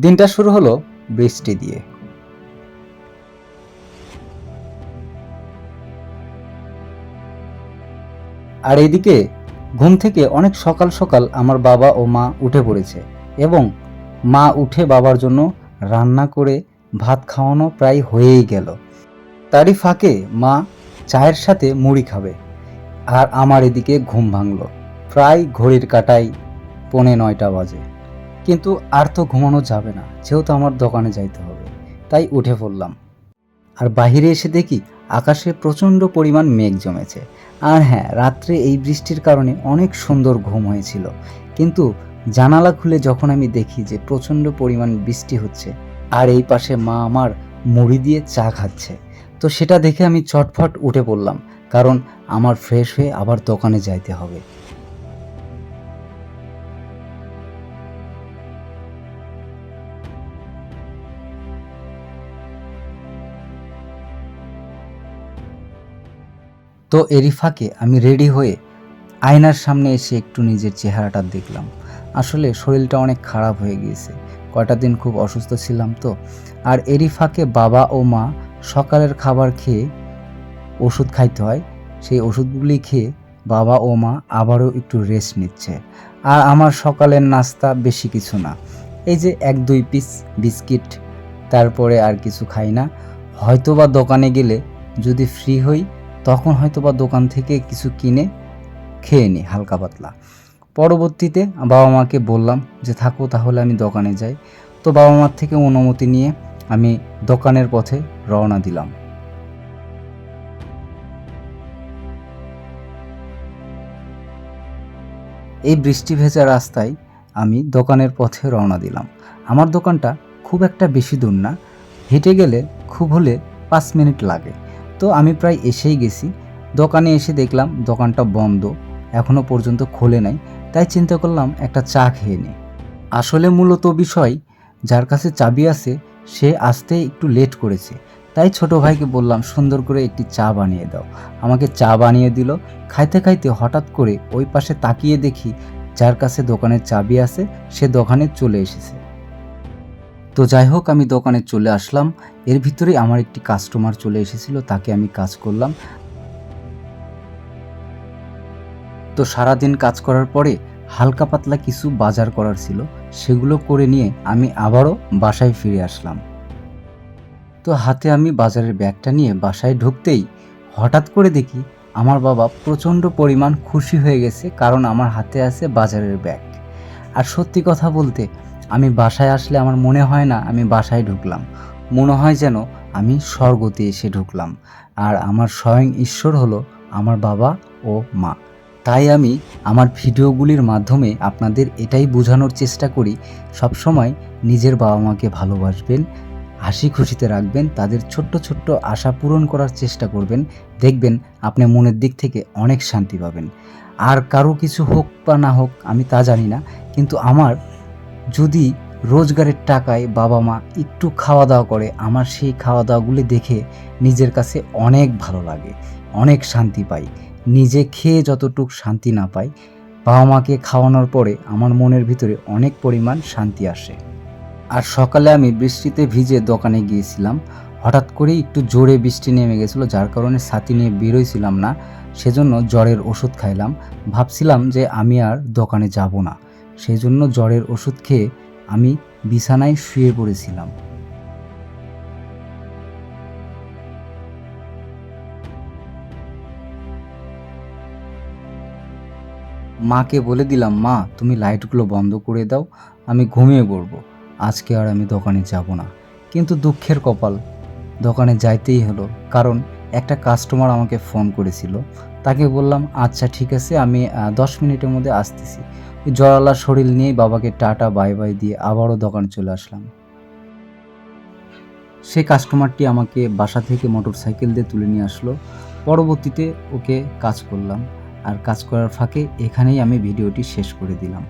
দিনটা শুরু হলো বৃষ্টি দিয়ে। আর এদিকে ঘুম থেকে অনেক সকাল সকাল আমার বাবা ও মা উঠে পড়েছে এবং মা উঠে বাবার জন্য রান্না করে ভাত খাওয়ানো প্রায় হয়েই গেল। তারই ফাঁকে মা চায়ের সাথে মুড়ি খাবে আর আমার এদিকে ঘুম ভাঙলো। প্রায় ঘড়ির কাটাই পৌনে নয়টা বাজে। কিন্তু আর তো ঘুমানো যাবে না, যেহেতু আমার দোকানে যাইতে হবে। তাই উঠে পড়লাম। আর বাইরে এসে দেখি আকাশে প্রচণ্ড পরিমাণ মেঘ জমেছে। আর হ্যাঁ রাত্রে এই বৃষ্টির কারণে অনেক সুন্দর ঘুম হয়েছিল। কিন্তু জানালা খুলে যখন আমি দেখি যে প্রচণ্ড পরিমাণ বৃষ্টি হচ্ছে, আর এই পাশে মা আমার মুড়ি দিয়ে চা খাচ্ছে, তো সেটা দেখে আমি চটফট উঠে পড়লাম, কারণ আমার ফ্রেশ হয়ে আবার দোকানে যাইতে হবে। তো এরই ফাঁকে আমি রেডি হয়ে আয়নার সামনে এসে একটু নিজের চেহারাটা দেখলাম। আসলে শরীরটা অনেক খারাপ হয়ে গিয়েছে। কয়টা দিন খুব অসুস্থ ছিলাম তো। আর এরই ফাঁকে বাবা ও মা সকালের খাবার খেয়ে ওষুধ খাইতে হয়। সেই ওষুধগুলি খেয়ে বাবা ও মা আবারও একটু রেস্ট নিচ্ছে। আর আমার সকালের নাস্তা বেশি কিছু না। এই যে এক, দুই পিস বিস্কিট তারপরে আর কিছু খাই না। হয়তোবা দোকানে গেলে যদি ফ্রি হই তখন হয়তো বা দোকান থেকে কিছু কিনে খেয়ে নিই হালকা পাতলা। পরবর্তীতে বাবা মাকে বললাম যে, থাকো তাহলে আমি দোকানে যাই। তো বাবা মার থেকে অনুমতি নিয়ে আমি দোকানের পথে রওনা দিলাম। এই বৃষ্টি ভেজা রাস্তায় আমি দোকানের পথে রওনা দিলাম। আমার দোকানটা খুব একটা বেশি দূর না। হেঁটে গেলে খুব হলে পাঁচ মিনিট লাগে। তো আমি প্রায় এসেই গেছি। দোকানে এসে দেখলাম দোকানটা বন্ধ এখনও পর্যন্ত খোলে নাই। তাই চিন্তা করলাম একটা চা খেয়ে নিই। আসলে মূলত বিষয়, যার কাছে চাবি আছে, সে আসতে একটু লেট করেছে। তাই ছোট ভাইকে বললাম, সুন্দর করে একটি চা বানিয়ে দাও। আমাকে চা বানিয়ে দিল। খাইতে খাইতে হঠাৎ করে ওই পাশে তাকিয়ে দেখি, যার কাছে দোকানের চাবি আছে, সে দোকানে চলে এসেছে। তো যাই হোক, আমি দোকানে চলে আসলাম। এর ভিতরে আমার একটি কাস্টমার চলে এসেছিল, তাকে আমি কাজ করলাম। তো সারাদিন কাজ করার পরে হালকা পাতলা কিছু বাজার করার ছিল, সেগুলো করে নিয়ে আমি আবারও বাসায় ফিরে আসলাম। তো হাতে আমি বাজারের ব্যাগটা নিয়ে বাসায় ঢুকতেই হঠাৎ করে দেখি আমার বাবা প্রচণ্ড পরিমাণ খুশি হয়ে গেছে, কারণ আমার হাতে আছে বাজারের ব্যাগ। আর সত্যি কথা বলতে আমি বাসায় আসলে আমার মনে হয় না আমি বাসায় ঢুকলাম। মনে হয় যেন আমি স্বর্গতে এসে ঢুকলাম। আর আমার স্বয়ং ঈশ্বর হলো আমার বাবা ও মা। তাই আমি আমার ভিডিওগুলির মাধ্যমে আপনাদের এটাই বোঝানোর চেষ্টা করি, সবসময় নিজের বাবা মাকে ভালোবাসবেন, হাসি খুশিতে রাখবেন, তাদের ছোট্ট ছোট্ট আশা পূরণ করার চেষ্টা করবেন, দেখবেন আপনি মনের দিক থেকে অনেক শান্তি পাবেন। আর কারও কিছু হোক বা না হোক, আমি তা জানি না, কিন্তু আমার যদি রোজগারের টাকায় বাবা মা একটু খাওয়া দাওয়া করে, আমার সেই খাওয়া দাওয়াগুলি দেখে নিজের কাছে অনেক ভালো লাগে, অনেক শান্তি পাই। নিজে খেয়ে যতটুক শান্তি না পাই, বাবা মাকে খাওয়ানোর পরে আমার মনের ভিতরে অনেক পরিমাণ শান্তি আসে। আর সকালে আমি বৃষ্টিতে ভিজে দোকানে গিয়েছিলাম। হঠাৎ করেই একটু জোরে বৃষ্টি নেমে গেছিল, যার কারণে ছাতি নিয়ে বেরোইছিলাম না, সেজন্য জ্বরের ওষুধ খাইলাম। ভাবছিলাম যে আমি আর দোকানে যাব না। সেই জন্য জ্বরের ওষুধ খেয়ে আমি বিছানায় শুয়ে পড়েছিলাম। মাকে বলে দিলাম, মা, তুমি লাইটগুলো বন্ধ করে দাও, আমি ঘুমিয়ে পড়ব। আজকে আর আমি দোকানে যাব না। কিন্তু দুঃখের কপাল, দোকানে যাইতেই হলো, কারণ একটা কাস্টমার আমাকে ফোন করেছিল। তাকে বললাম আচ্ছা ঠিক আছে, আমি দশ মিনিটের মধ্যে আসতেছি। জয়ালা শরীর নিয়ে বাবাকে টাটা, বাই বাই দিয়ে আবারও দোকানে চলে আসলাম। সে কাস্টমারটি আমাকে বাসা থেকে মোটর সাইকেল দিয়ে তুলে নিয়ে আসলো। পরবর্তীতে ওকে কাজ করলাম। আর কাজ করার ফাঁকে এখানেই আমি ভিডিওটি শেষ করে দিলাম।